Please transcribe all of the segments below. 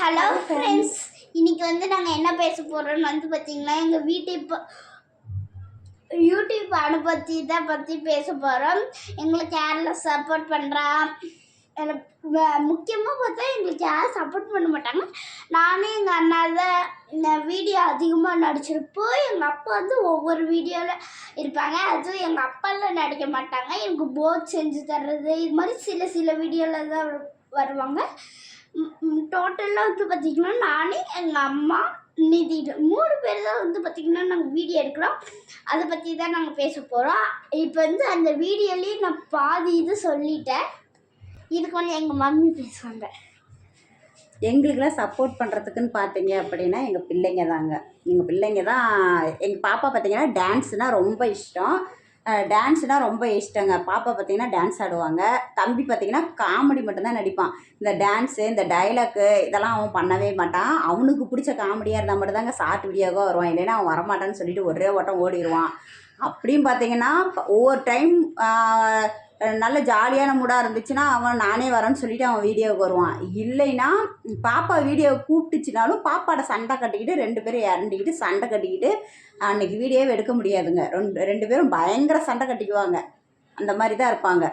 Hello friends இன்னைக்கு வந்து நாங்கள் என்ன பேச போகிறோம்னு வந்து பார்த்தீங்கன்னா எங்கள் வீட்டு இப்போ யூடியூப் அனுபவத்தி தான் பற்றி பேச போகிறோம் எங்களுக்கு யாரில் சப்போர்ட் பண்ணுறா முக்கியமாக பார்த்தா எங்களுக்கு யாரும் சப்போர்ட் பண்ண மாட்டாங்க. நானும் எங்கள் அண்ணா தான் இந்த வீடியோ அதிகமாக நடிச்சிருப்போம். எங்கள் அப்பா வந்து ஒவ்வொரு வீடியோவில் இருப்பாங்க. அதுவும் எங்கள் அப்பாலாம் நடிக்க மாட்டாங்க. எனக்கு போட் செஞ்சு தர்றது இது மாதிரி சில சில வீடியோவில் தான் வருவாங்க. டோட்டலாக வந்து பார்த்திங்கன்னா நானே எங்கள் அம்மா நிதி மூணு பேர் தான் வந்து பார்த்திங்கன்னா நாங்கள் வீடியோ எடுக்கிறோம். அதை பற்றி தான் நாங்கள் பேச போகிறோம் இப்போ வந்து அந்த வீடியோலேயே நான் பாதி இது சொல்லிட்டேன். இதுக்கு வந்து எங்கள் மம்மி பேசுவாங்க. எங்களுக்கெல்லாம் சப்போர்ட் பண்ணுறதுக்குன்னு பார்த்தீங்க அப்படின்னா எங்கள் பிள்ளைங்க தாங்க. எங்கள் பிள்ளைங்க தான் எங்கள் பாப்பா பார்த்தீங்கன்னா டான்ஸ்னால் ரொம்ப இஷ்டம். டான்ஸ்னால் ரொம்ப இஷ்டங்க. பாப்பா பார்த்தீங்கன்னா டான்ஸ் ஆடுவாங்க. தம்பி பார்த்தீங்கன்னா காமெடி மட்டும்தான் நடிப்பான். இந்த டான்ஸு இந்த டைலாக்கு இதெல்லாம் அவன் பண்ணவே மாட்டான். அவனுக்கு பிடிச்ச காமெடியாக இருந்தால் மட்டும்தாங்க ஷார்ட் வீடியோவாக வருவான். இல்லைன்னா அவன் வரமாட்டான்னு சொல்லிட்டு ஒரே ஓட்டம் ஓடிடுவான் அப்படியும் பார்த்தீங்கன்னா ஒவ்வொரு டைம் நல்ல ஜாலியான மூடாக இருந்துச்சுன்னா அவன் நானே வரேன்னு சொல்லிட்டு அவன் வீடியோவுக்கு வருவான். இல்லைன்னா பாப்பா வீடியோ கூப்பிட்டுச்சுனாலும் பாப்பாட சண்டை கட்டிக்கிட்டு ரெண்டு பேரும் இறண்டிக்கிட்டு சண்டை கட்டிக்கிட்டு அன்னைக்கு வீடியோவே எடுக்க முடியாதுங்க. ரெண்டு ரெண்டு பேரும் பயங்கர சண்டை கட்டிக்குவாங்க. அந்த மாதிரி தான் இருப்பாங்க.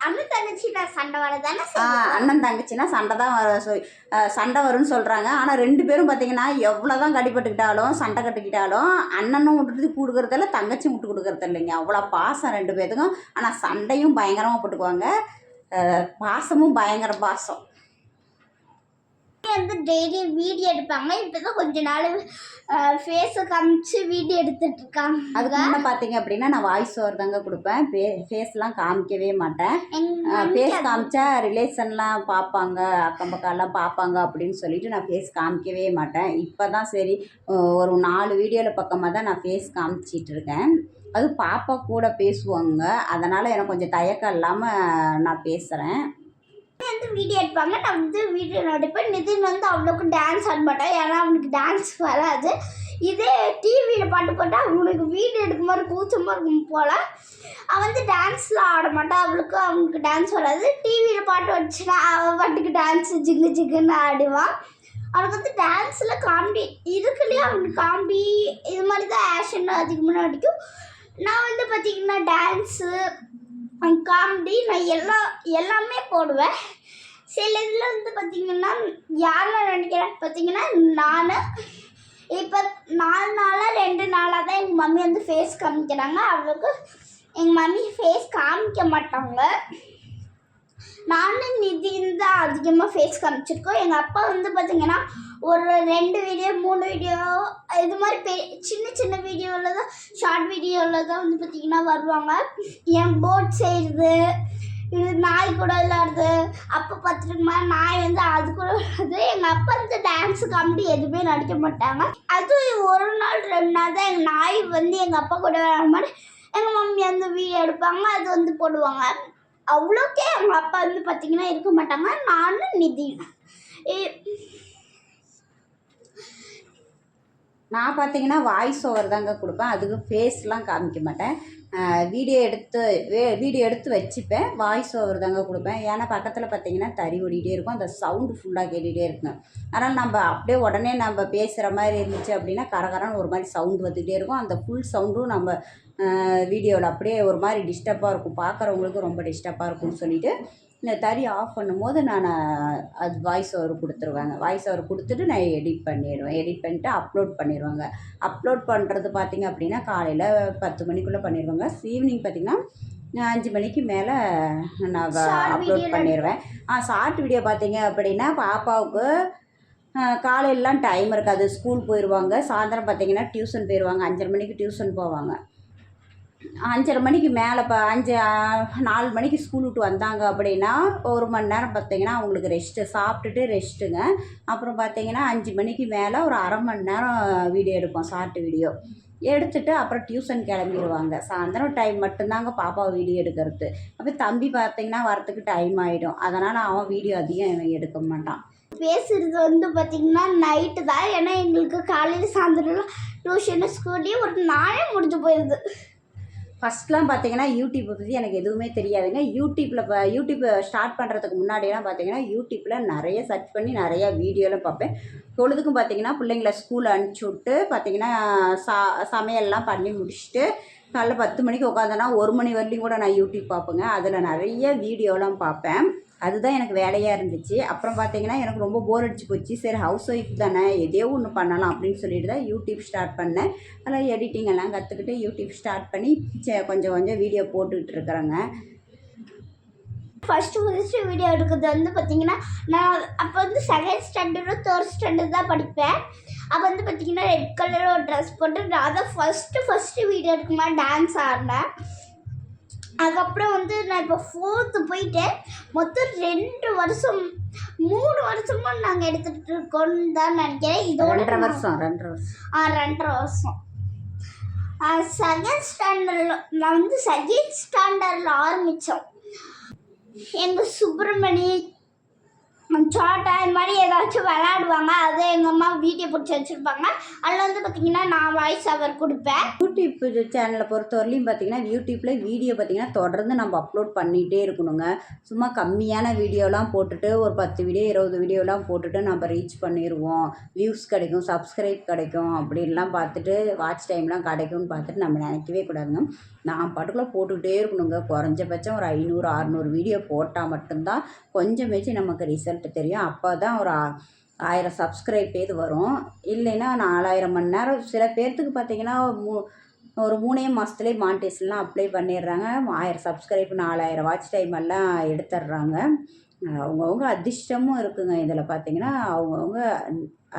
அண்ணன் தங்கச்சி நான் சண்டை வர தானே ஆ, அண்ணன் தங்கச்சின்னா சண்டை தான் சண்டை வரும்னு சொல்கிறாங்க ஆனால் ரெண்டு பேரும் பார்த்தீங்கன்னா எவ்வளோ தான் கடிப்பட்டுக்கிட்டாலும் சண்டை கட்டிக்கிட்டாலும் அண்ணனும் விட்டுட்டு கொடுக்குறதில்ல தங்கச்சியும் விட்டு கொடுக்குறது இல்லைங்க. அவ்வளோ பாசம் ரெண்டு பேத்துக்கும். ஆனால் சண்டையும் பயங்கரமாக போட்டுக்குவாங்க. பாசமும் பயங்கர பாசம். வந்து டெய்லி வீடியோ எடுப்பாங்க. இப்போ தான் கொஞ்ச நாள் ஃபேஸை காமிச்சு வீடியோ எடுத்துட்டு இருக்காங்க. அதுக்கு முன்னே பார்த்தீங்க அப்படின்னா நான் வாய்ஸ் ஓவர் தாங்க கொடுப்பேன். ஃபே ஃபேஸ்லாம் காமிக்கவே மாட்டேன். ஃபேஸ் காமிச்சா ரிலேஷன்லாம் பார்ப்பாங்க அக்கம் பக்கம்லாம் பார்ப்பாங்க அப்படின்னு சொல்லிட்டு நான் ஃபேஸ் காமிக்கவே மாட்டேன். இப்போ தான் சரி ஒரு நாலு வீடியோவில் பக்கமாக தான் நான் ஃபேஸ் காமிச்சிட்டு இருக்கேன். அது பாப்பா கூட பேசுவாங்க. அதனால் எனக்கு கொஞ்சம் தயக்கம் இல்லாமல் நான் பேசுகிறேன் வந்து வீடியோ எடுப்பாங்க. நான் வந்து வீடியோ நடிப்பேன். நிதின் வந்து அவ்வளோக்கு டான்ஸ் ஆட மாட்டான் ஏன்னா அவனுக்கு டான்ஸ் வராது. இதே டிவியில் பாட்டு போட்டால் அவனுக்கு வீடியோ மாதிரி கூச்சமாக இருக்கும் போல். அவன் வந்து டான்ஸ்லாம் ஆட மாட்டான் அவளுக்கு அவனுக்கு டான்ஸ் வராது. டிவியில் பாட்டு வச்சுன்னா அவன் பாட்டுக்கு டான்ஸ் ஜிங்கு ஜிங்குன்னு ஆடுவான். அவனுக்கு வந்து டான்ஸில் காமெடி இதுக்குள்ளேயே அவனுக்கு காமெடி இது மாதிரி தான் ஆக்ஷன் அதிகமாக நடிக்கும். நான் வந்து பார்த்திங்கன்னா டான்ஸு காமெடி நான் எல்லா எல்லாமே போடுவேன். சில இதில் வந்து பார்த்திங்கன்னா யாரெல்லாம் நினைக்கிறேன்? பார்த்தீங்கன்னா நான். இப்போ நாலு நாளாக ரெண்டு நாளாக தான் எங்கள் மம்மி வந்து ஃபேஸ் காமிக்கிறாங்க. அவளுக்கு எங்கள் மம்மி ஃபேஸ் காமிக்க மாட்டாங்க. நானும் நிதின் தான் அதிகமாக ஃபேஸ் காமிச்சிருக்கோம். எங்கள் அப்பா வந்து பார்த்திங்கன்னா ஒரு ரெண்டு வீடியோ மூணு வீடியோ இது மாதிரி பெ சின்ன சின்ன வீடியோவில் தான் ஷார்ட் வீடியோவில் தான் வந்து பார்த்திங்கன்னா வருவாங்க. என் போட் செய்கிறது இது நாய் கூட விளாடுது அப்போ பார்த்துருக்குமா நாய் வந்து அது கூட விளாடுது எங்கள் அப்பா வந்து டான்ஸ் காமெடி எதுவுமே நடிக்க மாட்டாங்க. அதுவும் ஒரு நாள் ரெண்டு நாள் தான் எங்கள் நாய் வந்து எங்கள் அப்பா கூட விளாட மாதிரி எங்கள் மம்மி வந்து வீடியோ எடுப்பாங்க அது வந்து போடுவாங்க. அவ்வளோக்கே அவங்க அப்பா வந்து பார்த்திங்கன்னா இருக்க மாட்டாங்க. நானும் நிதி நான் பார்த்தீங்கன்னா வாய்ஸ் ஓவர் தாங்க கொடுப்பேன். அதுக்கு ஃபேஸ்லாம் காமிக்க மாட்டேன். வீடியோ எடுத்து வீடியோ எடுத்து வச்சுப்பேன். வாய்ஸ் ஓவர் தாங்க கொடுப்பேன். ஏன்னா பக்கத்தில் பார்த்தீங்கன்னா தறி ஓடிட்டே இருக்கும். அந்த சவுண்டு ஃபுல்லாக கேட்டுகிட்டே இருக்கும். அதனால் நம்ம அப்படியே உடனே நம்ம பேசுகிற மாதிரி இருந்துச்சு அப்படின்னா கரகரன்னு ஒரு மாதிரி சவுண்டு வந்துகிட்டே இருக்கும். அந்த ஃபுல் சவுண்டும் நம்ம வீடியோவில் அப்படியே ஒரு மாதிரி டிஸ்டர்பாக இருக்கும். பார்க்குறவங்களுக்கும் ரொம்ப டிஸ்டர்பாக இருக்கும்னு சொல்லிட்டு இந்த தறி ஆஃப் பண்ணும்போது நான் அது வாய்ஸ் ஓவர் கொடுத்துருவேங்க. வாய்ஸ் ஓவர் கொடுத்துட்டு நான் எடிட் பண்ணிடுவேன். எடிட் பண்ணிட்டு அப்லோட் பண்ணிடுவாங்க. அப்லோட் பண்ணுறது பார்த்தீங்க அப்படின்னா காலையில் பத்து மணிக்குள்ளே பண்ணிடுவாங்க. ஈவினிங் பார்த்தீங்கன்னா அஞ்சு மணிக்கு மேலே நான் அப்லோட் பண்ணிடுவேன். ஆ ஷார்ட் வீடியோ பார்த்தீங்க அப்படின்னா பாப்பாவுக்கு காலையிலலாம் டைம் இருக்காது. ஸ்கூல் போயிடுவாங்க சாயந்தரம் பார்த்தீங்கன்னா டியூஷன் போயிடுவாங்க அஞ்சரை மணிக்கு டியூஷன் போவாங்க. அஞ்சரை மணிக்கு மேலே இப்போ அஞ்சு நாலு மணிக்கு ஸ்கூல் விட்டு வந்தாங்க அப்படின்னா ஒரு மணி நேரம் பார்த்தீங்கன்னா அவங்களுக்கு ரெஸ்ட்டு சாப்பிட்டுட்டு ரெஸ்ட்டுங்க அப்புறம் பார்த்தீங்கன்னா அஞ்சு மணிக்கு மேலே ஒரு அரை மணி நேரம் வீடியோ எடுப்போம் ஷார்ட் வீடியோ எடுத்துட்டு அப்புறம் டியூஷன் கிளம்பிடுவாங்க சாயந்தரம் டைம் மட்டும்தாங்க பாப்பா வீடியோ எடுக்கிறது. அப்போ தம்பி பார்த்தீங்கன்னா வரத்துக்கு டைம் ஆகிடும் அதனால் அவன் வீடியோ அதிகம் எடுக்க மாட்டான். பேசுறது வந்து பார்த்திங்கன்னா நைட்டு தான். ஏன்னா எங்களுக்கு காலையில் சாயந்தரம்லாம் டியூஷனு ஸ்கூல்லேயும் ஒரு நாளே முடிஞ்சு போயிடுது ஃபஸ்ட்லாம் பார்த்தீங்கன்னா யூடியூப்பை பற்றி எனக்கு எதுவுமே தெரியாதுங்க. யூடியூப்பில் இப்போ யூடியூப்பை ஸ்டார்ட் பண்ணுறதுக்கு முன்னாடியெல்லாம் பார்த்தீங்கன்னா யூடியூப்பில் நிறைய சர்ச் பண்ணி நிறைய வீடியோலாம் பார்ப்பேன். பொழுதுக்கும் பார்த்தீங்கன்னா பிள்ளைங்கள ஸ்கூல் அனுப்பிச்சி விட்டு பார்த்தீங்கன்னா சா சமையல்லாம் பண்ணி முடிச்சுட்டு காலைல பத்து மணிக்கு உட்காந்தேன்னா ஒரு மணி வரலையும் கூட நான் யூடியூப் பார்ப்பேங்க. அதில் நிறைய வீடியோலாம் பார்ப்பேன். அதுதான் எனக்கு வேலையாக இருந்துச்சு. அப்புறம் பார்த்தீங்கன்னா எனக்கு ரொம்ப போர் அடிச்சு போச்சு. சரி ஹவுஸ் ஒய்ஃப் தானே எதையோ ஒன்று பண்ணலாம் அப்படின்னு சொல்லிட்டு தான் யூடியூப் ஸ்டார்ட் பண்ணேன். அதில் எடிட்டிங் எல்லாம் கற்றுக்கிட்டு யூடியூப் ஸ்டார்ட் பண்ணி கொஞ்சம் கொஞ்சம் வீடியோ போட்டுக்கிட்டு இருக்கிறேங்க. ஃபஸ்ட்டு ஃபஸ்ட்டு வீடியோ எடுக்கிறது வந்து பார்த்தீங்கன்னா நான் அப்போ வந்து செகண்ட் ஸ்டாண்டர்டும் தேர்ட் ஸ்டாண்டர்ட் தான் படிப்பேன். அப்போ வந்து பார்த்தீங்கன்னா ரெட் கலரில் ஒரு ட்ரெஸ் போட்டு நான் தான் ஃபஸ்ட்டு ஃபஸ்ட்டு வீடியோ எடுக்குமா டான்ஸ் ஆடினேன். அதுக்கப்புறம் வந்து நான் இப்போ ஃபோர்த்து போயிட்டேன். மொத்தம் ரெண்டு வருஷம் மூணு வருஷமா நாங்கள் எடுத்துகிட்டு இருக்கோம்னு தான் நினைக்கிறேன். இதோட ரெண்டரை வருஷம் ரெண்டரை வருஷம். ஆ ரெண்டரை வருஷம். செகண்ட் ஸ்டாண்டர்டில் நான் வந்து செகண்ட் ஸ்டாண்டர்டில் ஆரம்பித்தோம் எங்கள் சுப்பிரமணி சோட்டா இந்த மாதிரி ஏதாச்சும் விளையாடுவாங்க அதை வீடியோ பிடிச்சி வச்சுருப்பாங்க. அதில் வந்து பார்த்திங்கன்னா நான் வாய்ஸ் அவர் கொடுப்பேன். யூடியூப் சேனலை பொறுத்தவரையிலையும் பார்த்தீங்கன்னா யூடியூப்பில் வீடியோ பார்த்தீங்கன்னா தொடர்ந்து நம்ம அப்லோட் பண்ணிகிட்டே இருக்கணுங்க. சும்மா கம்மியான வீடியோலாம் போட்டுட்டு ஒரு பத்து வீடியோ இருபது வீடியோலாம் போட்டுட்டு நம்ம ரீச் பண்ணிடுவோம் வியூஸ் கிடைக்கும் சப்ஸ்கிரைப் கிடைக்கும் அப்படின்லாம் பார்த்துட்டு வாட்ச் டைம்லாம் கிடைக்கும்னு பார்த்துட்டு நம்ம நினைக்கவே கூடாதுங்க. நான் பாட்டுக்குள்ளே போட்டுக்கிட்டே இருக்கணுங்க. குறைஞ்சபட்சம் ஒரு ஐநூறு அறநூறு வீடியோ போட்டால் மட்டும்தான் கொஞ்சமேச்சு நமக்கு ரிசல்ட் தெரியும். அப்போ தான் ஒரு ஆயிரம் சப்ஸ்கிரைப் இது வரும். இல்லைன்னா நாலாயிரம் மணி நேரம் சில பேர்த்துக்கு பார்த்தீங்கன்னா மூ ஒரு மூணே மாதத்துலேயே மானிட்டேஷன்லாம் அப்ளை பண்ணிடுறாங்க. ஆயிரம் சப்ஸ்கிரைப் நாலாயிரம் வாட்ச் டைம் எல்லாம் எடுத்துடுறாங்க. அவங்கவுங்க அதிர்ஷ்டமும் இருக்குங்க. இதில் பார்த்தீங்கன்னா அவங்கவுங்க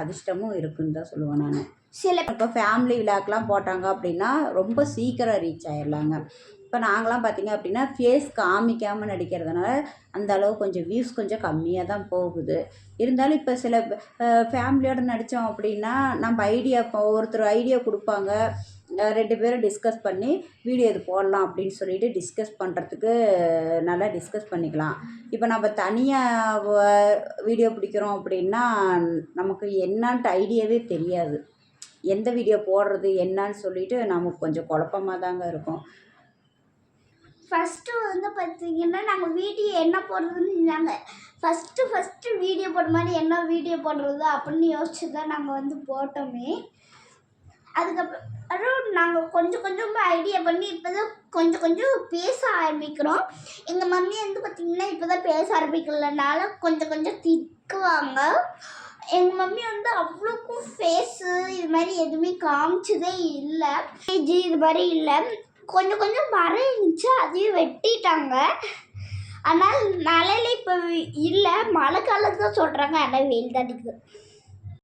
அதிர்ஷ்டமும் இருக்குன்னு தான் சொல்லுவேன் நான். சில இப்போ ஃபேமிலி விழாக்கெலாம் போட்டாங்க அப்படின்னா ரொம்ப சீக்கிரம் ரீச் ஆயிடலாங்க. இப்போ நாங்களாம் பார்த்தீங்க அப்படின்னா ஃபேஸ் காமிக்காமல் நடிக்கிறதுனால அந்த அளவு கொஞ்சம் வியூஸ் கொஞ்சம் கம்மியாக தான் போகுது. இருந்தாலும் இப்போ சில ஃபேமிலியோடு நடித்தோம் அப்படின்னா நம்ம ஐடியா இப்போ ஒருத்தர் ஐடியா கொடுப்பாங்க. ரெண்டு பேரும் டிஸ்கஸ் பண்ணி வீடியோ இது போடலாம் அப்படின்னு சொல்லிட்டு டிஸ்கஸ் பண்ணுறதுக்கு நல்லா டிஸ்கஸ் பண்ணிக்கலாம். இப்போ நம்ம தனியாக வீடியோ பிடிக்கிறோம் அப்படின்னா நமக்கு என்னான்ட்டு ஐடியாவே தெரியாது. எந்த வீடியோ போடுறது என்னன்னு சொல்லிட்டு நமக்கு கொஞ்சம் குழப்பமாக தாங்க இருக்கும். ஃபஸ்ட்டு வந்து பார்த்தீங்கன்னா நாங்கள் வீடியோ என்ன போடுறதுன்னு நாங்கள் ஃபஸ்ட்டு ஃபஸ்ட்டு வீடியோ போடுற மாதிரி என்ன வீடியோ போடுறது அப்படின்னு யோசிச்சு தான் நாங்கள் வந்து போட்டோமே. அதுக்கப்புறம் நாங்கள் கொஞ்சம் கொஞ்சமாக ஐடியா பண்ணி இப்போ தான் கொஞ்சம் கொஞ்சம் பேச ஆரம்பிக்கிறோம். எங்கள் மம்மி வந்து பார்த்திங்கன்னா இப்போ தான் பேச ஆரம்பிக்கலனால கொஞ்சம் கொஞ்சம் திக்குவாங்க எங்கள் மம்மி வந்து அவ்வளோக்கும் ஃபேஸு இது மாதிரி எதுவுமே காமிச்சதே இல்லை. ஏஜ் இது மாதிரி இல்லை. கொஞ்சம் கொஞ்சம் மரம் இருந்துச்சு அதையும் வெட்டிட்டாங்க. ஆனால் மழையில இப்போ இல்லை மழை காலம் தான் சொல்கிறாங்க ஆனால் வெயில் தான் அடிக்குது.